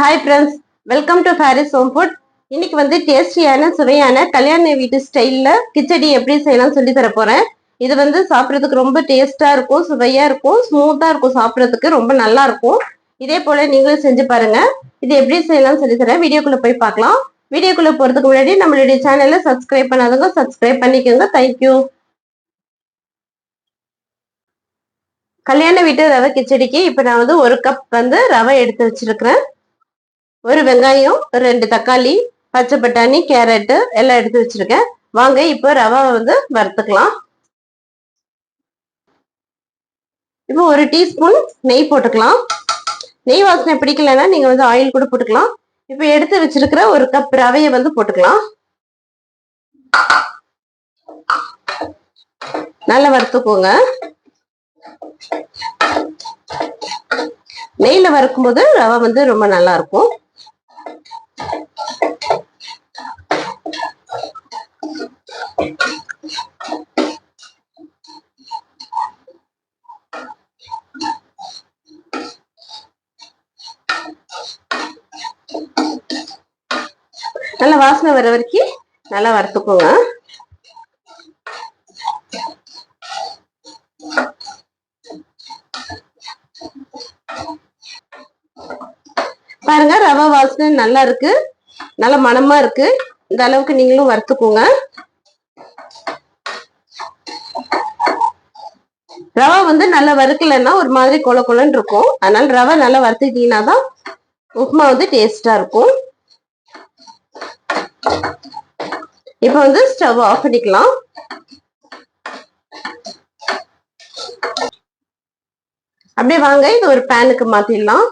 Hi friends welcome to Paris home food இன்னைக்கு வந்து டேஸ்டியான சுவையான கல்யாண வீட்டு ஸ்டைலில் கிச்சடி எப்படி செய்யலாம் சொல்லி தர போகிறேன் இது வந்து சாப்பிட்றதுக்கு ரொம்ப டேஸ்ட்டாக இருக்கும் சுவையாக இருக்கும் ஸ்மூத்தாக இருக்கும் சாப்பிட்றதுக்கு ரொம்ப நல்லா இருக்கும். இதே போல் நீங்களும் செஞ்சு பாருங்கள் இது எப்படி செய்யலாம்னு சொல்லி தரேன். வீடியோக்குள்ளே போய் பார்க்கலாம். வீடியோக்குள்ளே போகிறதுக்கு முன்னாடி நம்மளுடைய சேனலை சப்ஸ்கிரைப் பண்ணாதவங்க சப்ஸ்கிரைப் பண்ணிக்கோங்க. தேங்க்யூ கல்யாண வீட்டு ரவை கிச்சடிக்கு இப்போ நான் வந்து ஒரு கப் வந்து ரவை எடுத்து வச்சிருக்கிறேன். ஒரு வெங்காயம் ஒரு ரெண்டு தக்காளி பச்சை பட்டாணி கேரட்டு எல்லாம் எடுத்து வச்சிருக்கேன். வாங்க இப்போ ரவாவை வந்து வறுத்துக்கலாம். இப்போ ஒரு டீஸ்பூன் நெய் போட்டுக்கலாம். நெய் வாசனை பிடிக்கலன்னா நீங்க வந்து ஆயில் கூட போட்டுக்கலாம். இப்போ எடுத்து வச்சிருக்கிற ஒரு கப் ரவையை வந்து போட்டுக்கலாம். நல்லா வறுத்துக்கோங்க. நெய்ல வறுக்கும் போது ரவை வந்து ரொம்ப நல்லா இருக்கும். நல்லா வாசனை வர வரைக்கும் நல்லா வறுத்துக்கோங்க. பாருங்க ரவா வாசனை நல்லா இருக்கு. நல்ல மனமா இருக்கு. இந்த அளவுக்கு நீங்களும் வறுத்துக்கோங்க. ரவை வந்து நல்லா வறுக்கலைன்னா ஒரு மாதிரி கொல கொலன்னு இருக்கும். அதனால ரவை நல்லா வறுத்துக்கிட்டீங்கன்னா தான் உப்புமா வந்து டேஸ்டா இருக்கும். இப்போ வந்து ஸ்டவ் ஆஃப் பண்ணிக்கலாம். அப்படியே வாங்க இது ஒரு பேனுக்கு மாத்திடலாம்.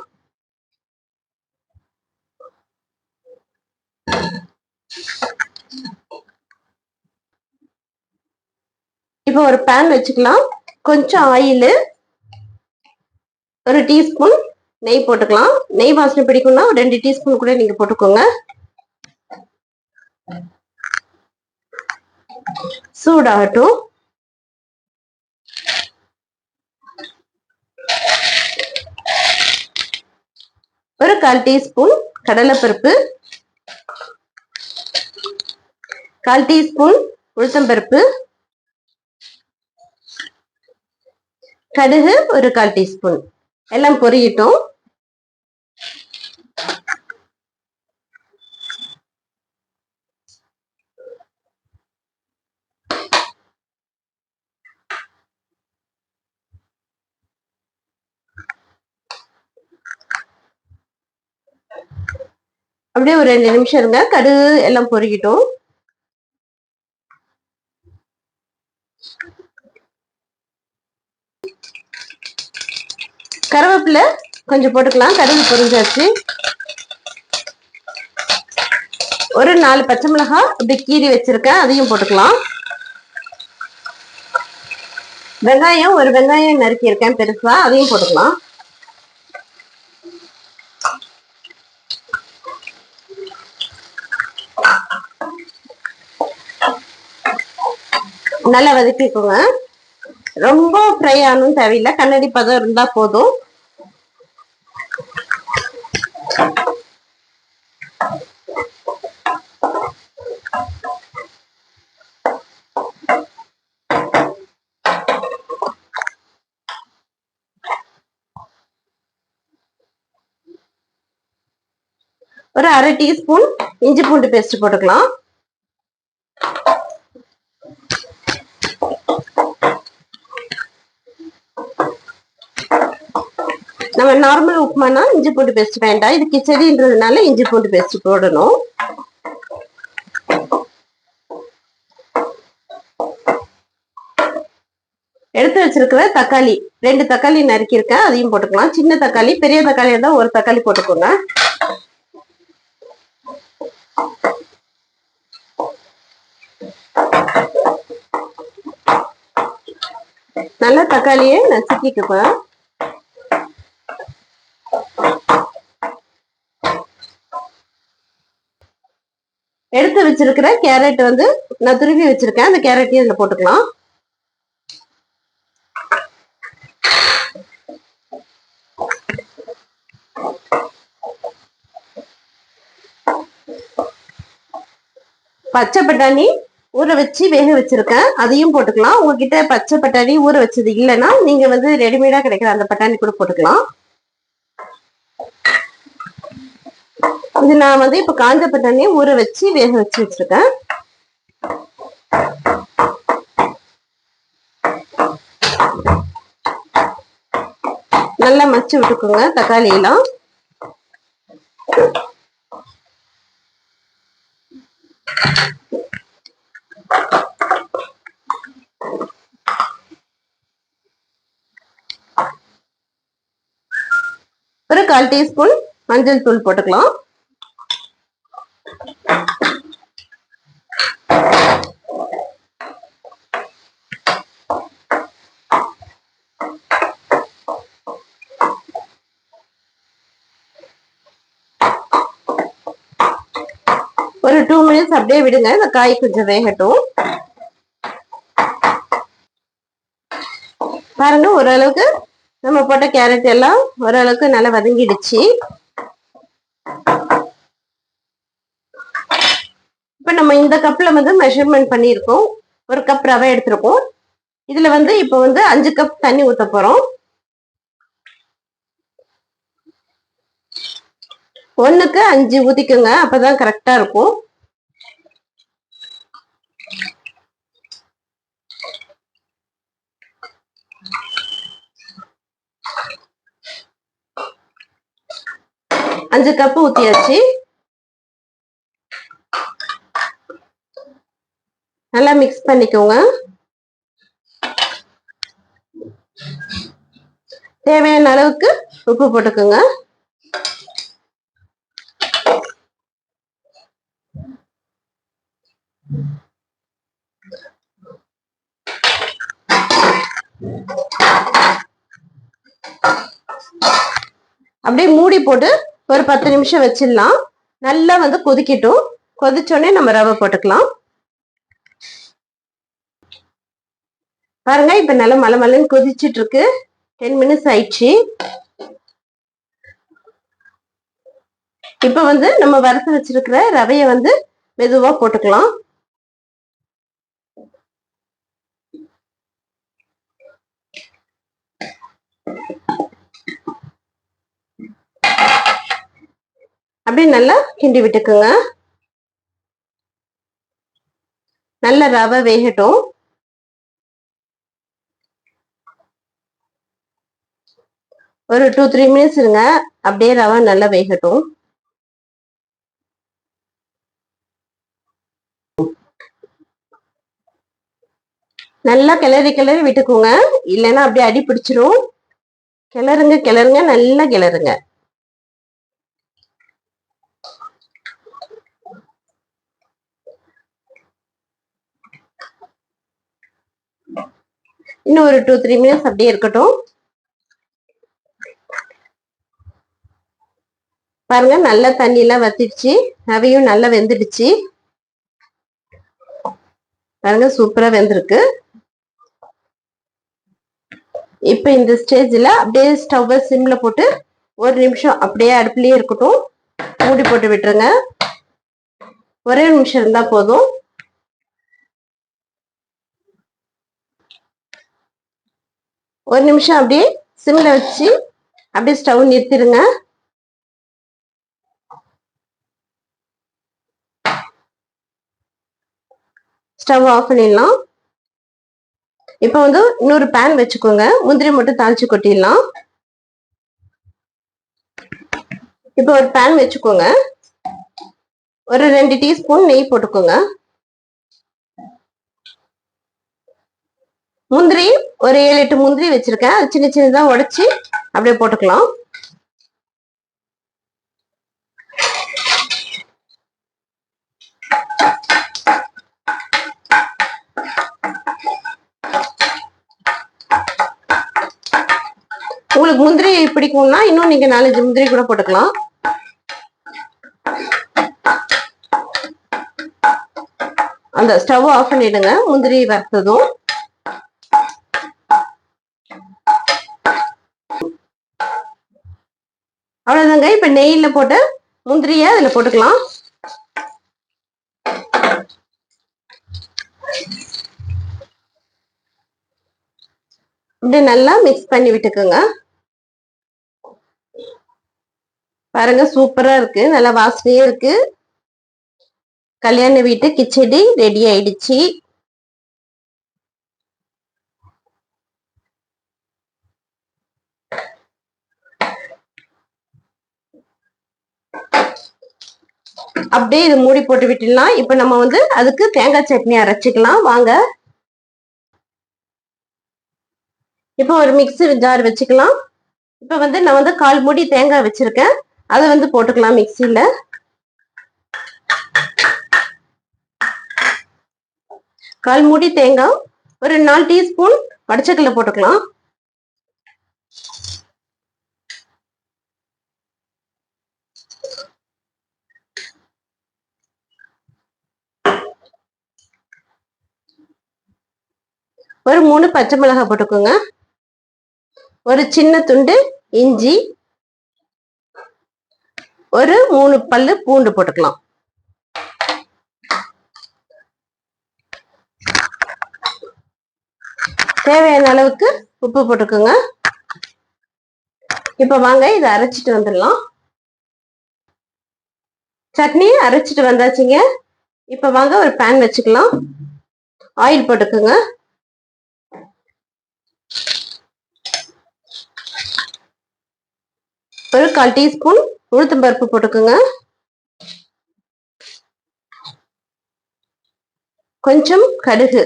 இப்போ ஒரு பேன் வச்சுக்கலாம். கொஞ்சம் ஆயில் ஒரு டீஸ்பூன் நெய் போட்டுக்கலாம். நெய் வாசனை பிடிக்கும்னா ஒரு ரெண்டு டீஸ்பூன் கூட நீங்க போட்டுக்கோங்க. சூடாகட்டும். ஒரு கால் டீஸ்பூன் கடலைப்பருப்பு. கால் டீஸ்பூன் உளுத்தம்பருப்பு. கடுகு ஒரு கால் டீஸ்பூன். எல்லாம் பொரியட்டும். அப்படியே ஒரு ரெண்டு நிமிஷம் இருங்க. கடுகு எல்லாம் பொறுக்கிட்டோம். கருவேப்பிலை கொஞ்சம் போட்டுக்கலாம். கடுகு பொரிஞ்சாச்சு. ஒரு நாலு பச்சை மிளகாய் இப்படி கீறி வச்சிருக்கேன். அதையும் போட்டுக்கலாம். வெங்காயம் ஒரு வெங்காயம் நறுக்கி இருக்கேன் பெருசா. அதையும் போட்டுக்கலாம். நல்லா வதக்கிக்கோங்க. ரொம்ப ஃப்ரை ஆகணும் தேவையில்லை. கண்ணாடி பதம் இருந்தா போதும். ஒரு அரை டீஸ்பூன் இஞ்சி பூண்டு பேஸ்ட் போட்டுக்கலாம். நம்ம நார்மல் உப்புமானா இஞ்சி பூண்டு பேஸ்ட் வேண்டாம். இது கிச்சடின்றதுனால இஞ்சி பூண்டு பேஸ்ட் போடணும். எடுத்து வச்சிருக்கிற தக்காளி ரெண்டு தக்காளி நறுக்கியிருக்கேன். அதையும் போட்டுக்கலாம். சின்ன தக்காளி பெரிய தக்காளி இருந்தால் ஒரு தக்காளி போட்டுக்கோங்க. நல்ல தக்காளியை நசுக்கிக்குவேன் எடுத்து வச்சிருக்கிற கேரட் வந்து நான் துருவி வச்சிருக்கேன். அந்த கேரட்டையும் இதில் போட்டுக்கலாம். பச்சை பட்டாணி ஊற வச்சு வேக வச்சிருக்கேன். அதையும் போட்டுக்கலாம். உங்ககிட்ட பச்சை பட்டாணி ஊற வச்சது இல்லைன்னா நீங்க வந்து ரெடிமேடா கிடைக்கிற அந்த பட்டாணி கூட போட்டுக்கலாம். இது நான் வந்து இப்ப காஞ்ச பட்டாணியை ஊற வச்சு வேக வச்சு வச்சிருக்கேன். நல்லா மச்சு விட்டுக்கோங்க தக்காளி எல்லாம். ஒரு கால் டீஸ்பூன் மஞ்சள் தூள் போட்டுக்கலாம். ஆனியன்ஸ் அப்படியே விடுங்க. இந்த காய் கொஞ்சம் வேகட்டும். பாருங்க ஓரளவுக்கு நம்ம போட்ட கேரட் எல்லாம் ஓரளவுக்கு நல்லா வதங்கிடுச்சு. இப்ப நம்ம இந்த கப்ல வந்து மெஷர்மெண்ட் பண்ணியிருக்கோம். ஒரு கப் ரவை எடுத்திருக்கோம். இதுல வந்து இப்போ வந்து அஞ்சு கப் தண்ணி ஊத்த போறோம். ஒண்ணுக்கு அஞ்சு ஊத்திக்கோங்க. அப்பதான் கரெக்டா இருக்கும். அஞ்சு கப்பு ஊத்தியாச்சு. நல்லா மிக்ஸ் பண்ணிக்கோங்க. தேவையான அளவுக்கு உப்பு போட்டுக்கோங்க. அப்படியே மூடி போட்டு ஒரு பத்து நிமிஷம் வச்சிடலாம். நல்லா வந்து கொதிக்கட்டும். கொதிச்சோடனே நம்ம ரவை போட்டுக்கலாம். பாருங்க இப்ப நல்லா மலை மலைன்னு கொதிச்சுட்டு இருக்கு. டென் மினிட்ஸ் ஆயிடுச்சு. இப்ப வந்து நம்ம வறுத்து வச்சிருக்கிற ரவைய வந்து மெதுவா போட்டுக்கலாம். அப்படியே நல்லா கிண்டி விட்டுக்குங்க. நல்ல ரவை வேகட்டும். ஒரு டூ த்ரீ மினிட்ஸ் இருங்க. அப்படியே ரவை நல்லா வேகட்டும். நல்லா கிளறி கிளறி விட்டுக்குங்க. இல்லைன்னா அப்படியே அடி பிடிச்சிரும். கிளறுங்க கிளறுங்க நல்லா கிளறுங்க. இன்னும் ஒரு டூ த்ரீ மினிட்ஸ் அப்படியே இருக்கட்டும். பாருங்க நல்ல தண்ணி எல்லாம் வத்திடுச்சு. அவையும் நல்லா வெந்துடுச்சு. பாருங்க சூப்பரா வெந்திருக்கு. இப்ப இந்த ஸ்டேஜ்ல அப்படியே ஸ்டவ் சிம்ல போட்டு ஒரு நிமிஷம் அப்படியே அடுப்புலயே இருக்கட்டும். மூடி போட்டு விட்டுருங்க. ஒரே நிமிஷம் இருந்தா போதும். ஒரு நிமிஷம் அப்படியே சிம்ல வச்சு அப்படியே ஸ்டவ் நிறுத்திடுங்க. ஸ்டவ் ஆஃப் பண்ணிடலாம். இப்போ வந்து இன்னொரு பேன் வச்சுக்கோங்க. முந்திரி மட்டும் தாளிச்சு கொட்டிடலாம். இப்போ ஒரு பேன் வச்சுக்கோங்க. ஒரு ரெண்டு டீஸ்பூன் நெய் போட்டுக்கோங்க. முந்திரி ஒரு ஏழு எட்டு முந்திரி வச்சிருக்கேன். அது சின்ன சின்னதா உடைச்சு அப்படியே போட்டுக்கலாம். உங்களுக்கு முந்திரி பிடிக்கும்னா இன்னும் நீங்க நாலஞ்சு முந்திரி கூட போட்டுக்கலாம். அந்த ஸ்டவ் ஆஃப் பண்ணிடுங்க. முந்திரி வறுத்ததும். அவ்வளவுதாங்க இப்ப நெய்ல போட்டு முந்திரிய அதுல போட்டுக்கலாம். இப்படி நல்லா மிக்ஸ் பண்ணி விட்டுக்குங்க. பாருங்க சூப்பரா இருக்கு. நல்லா வாசனையும் இருக்கு. கல்யாண வீட்டு கிச்சடி ரெடி ஆயிடுச்சு. அப்படியே இது மூடி போட்டு விட்டுடலாம். இப்ப நம்ம வந்து அதுக்கு தேங்காய் சட்னி அரைச்சிக்கலாம். வாங்க. இப்போ ஒரு மிக்ஸி ஜார் வச்சுக்கலாம். இப்போ வந்து நான் வந்து கால் மூடி தேங்காய் வச்சிருக்கேன். அதை வந்து போட்டுக்கலாம் மிக்சியில கால் மூடி தேங்காய். ஒரு நாலு டீஸ்பூன் வடச்சக்கல்ல போட்டுக்கலாம். ஒரு மூணு பச்சை மிளகாய் போட்டுக்கோங்க. ஒரு சின்ன துண்டு இஞ்சி. ஒரு மூணு பல்லு பூண்டு போட்டுக்கலாம். தேவையான அளவுக்கு உப்பு போட்டுக்கோங்க. இப்போ வாங்க இதை அரைச்சிட்டு வந்துடலாம். சட்னி அரைச்சிட்டு வந்தாச்சுங்க. இப்போ வாங்க ஒரு பேன் வச்சுக்கலாம். ஆயில் போட்டுக்கோங்க. ஒரு கால் டீஸ்பூன் உளுத்தம் பருப்பு போட்டுக்கோங்க. கொஞ்சம் கடுகு.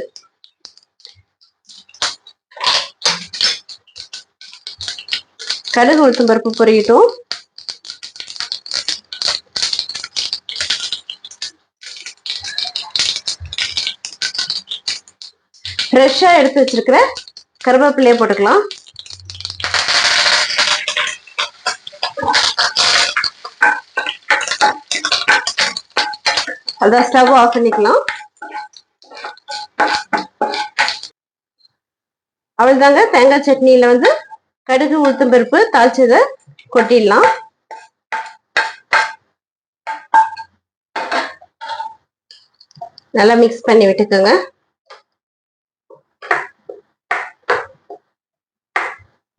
கடுகு உளுத்தம் பருப்பு பொரியட்டும். ஃப்ரெஷ்ஷாக எடுத்து வச்சிருக்கிற கருவேப்பிலையை போட்டுக்கலாம். அதான் ஸ்டவ் ஆஃப் பண்ணிக்கலாம். அவ்வளவுதாங்க. தேங்காய் சட்னியில வந்து கடுகு உளுத்தம் பருப்பு தாளிச்சதை கொட்டிடலாம். நல்லா மிக்ஸ் பண்ணி விட்டுக்கோங்க.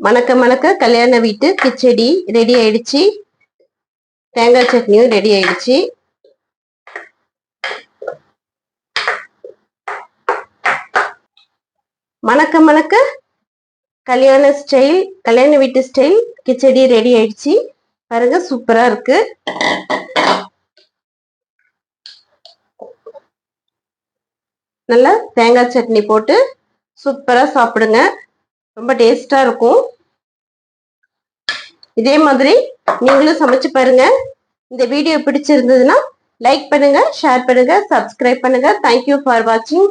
மணக்க மணக்க கல்யாண வீட்டு கிச்சடி ரெடி ஆயிடுச்சு. தேங்காய் சட்னியும் ரெடி ஆயிடுச்சு. மணக்க மணக்க கல்யாண ஸ்டைல் கல்யாண வீட்டு ஸ்டைல் கிச்சடி ரெடி ஆயிடுச்சு. பாருங்க சூப்பரா இருக்கு. நல்லா தேங்காய் சட்னி போட்டு சூப்பரா சாப்பிடுங்க. ரொம்ப டேஸ்டா இருக்கும். இதே மாதிரி நீங்களும் சமைச்சு பாருங்க. இந்த வீடியோ பிடிச்சிருந்ததுன்னா லைக் பண்ணுங்க ஷேர் பண்ணுங்க சப்ஸ்கிரைப் பண்ணுங்க. தேங்க்யூ ஃபார் வாட்சிங்